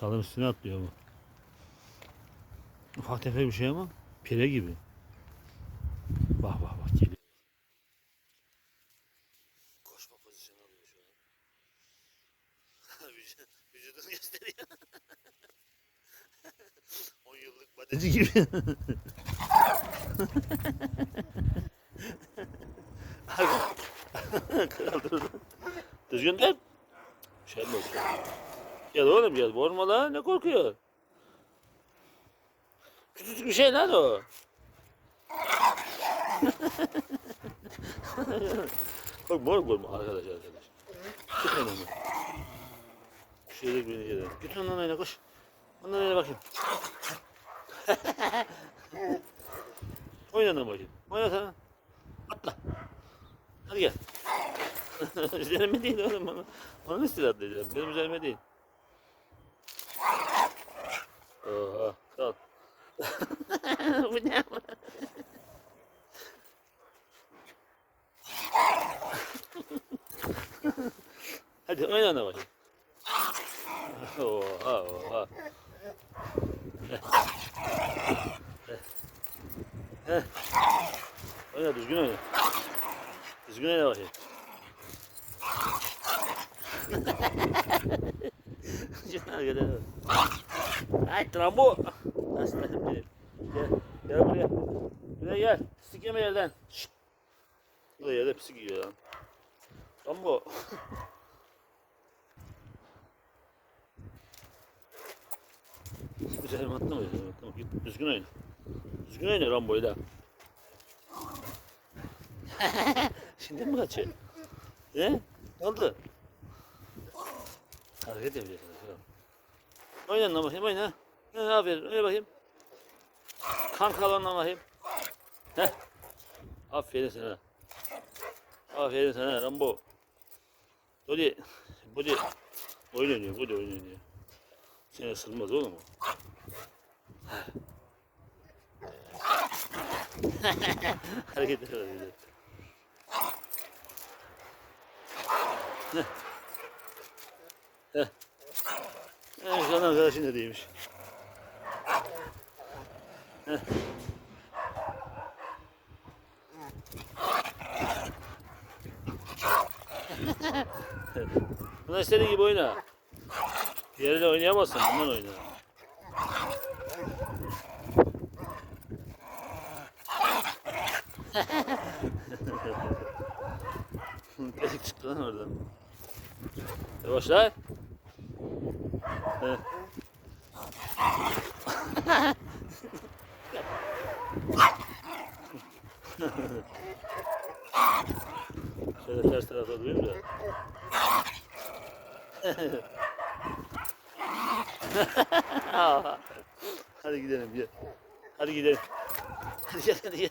Kalın üstüne atlıyor bu. Ufak tefek bir şey ama pire gibi. Bak bak bak geliyor. Koşma pozisyonu alıyor şu an. Vücudunu gösteriyor. 10 yıllık badeci gibi. Kral dur. Düzgün de. Şey mi olsun? Gel oğlum gel. Vurma lan. Ne korkuyor? Küçücük bir şey lan o. Bak mor vurma arkadaş arkadaş. Tut onu. Şöyle bir yere. Git ondan oyna koş. Ondan oyna bakayım. oyna lan bakayım. Oyna sana. Atla. Hadi gel. üzerime değil oğlum bana. Onun üstüne atlayacağım. Benim üzerime değil. Oha. Kal. Bu ne ama? Hadi oynana bakayım. Oha oha. Heh. Oyna düzgün oyna. Düzgün oyna bakayım. Göre. Ay trambo. Gel. Gel buraya. Buraya gel. Pislik yeme yerden. Şşt. Buraya yerde pislik yiyor lan. Trambo. Üzerime atlama üzerime atlama. Git düzgün oyna. Düzgün oyna Rambo'yu da. Şimdi mi kaçıyor? Ne? Ne oldu? Hareket yapıyor. Oyna lan bakayım oyna. Ne aferin oyna bakayım. Kankalarına bakayım. Heh. Aferin sana. Aferin sana Rambo. Body. Body. Oyun oynuyor. Body oyun oynuyor. Seni ısırmaz oğlum o. Hareketler var öyle. Heh. Heh. Evet, şu an arkadaşın da değilmiş. Heh. Buna istediğin gibi oyna. Diğeriyle oynayamazsın, bundan oyna. Delik çıktı lan oradan. Yavaş lan. Heh. Şöyle ters tarafa durayım da. Hadi gidelim gel. Hadi gidelim. Hadi gel hadi gel.